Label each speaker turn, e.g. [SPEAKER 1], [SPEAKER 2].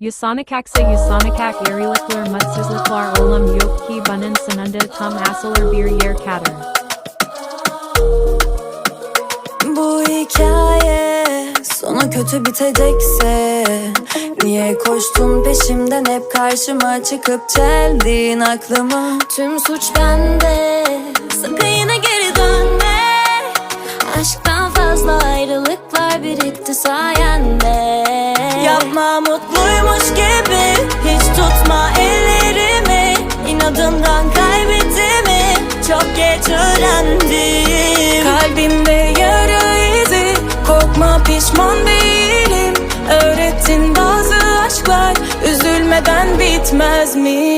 [SPEAKER 1] Yusanak aksa yusanak ak yerilikler mutsuzluklar olam yok ki bunun sanında tam asılır bir yer kader.
[SPEAKER 2] Bu hikaye sonu kötü bitecekse Niye koştun peşimden hep karşıma çıkıp geldin aklıma Tüm suç bende sakın yine geri dönme. Aşktan fazla ayrılıklar birikti sayende. Yapma gibi hiç tutma ellerimi. İnadımdan kaybettiğimi çok geç öğrendim. Kalbimde yara izi korkma pişman değilim. Öğrettin bazı aşklar üzülmeden bitmezmiş Yaşanan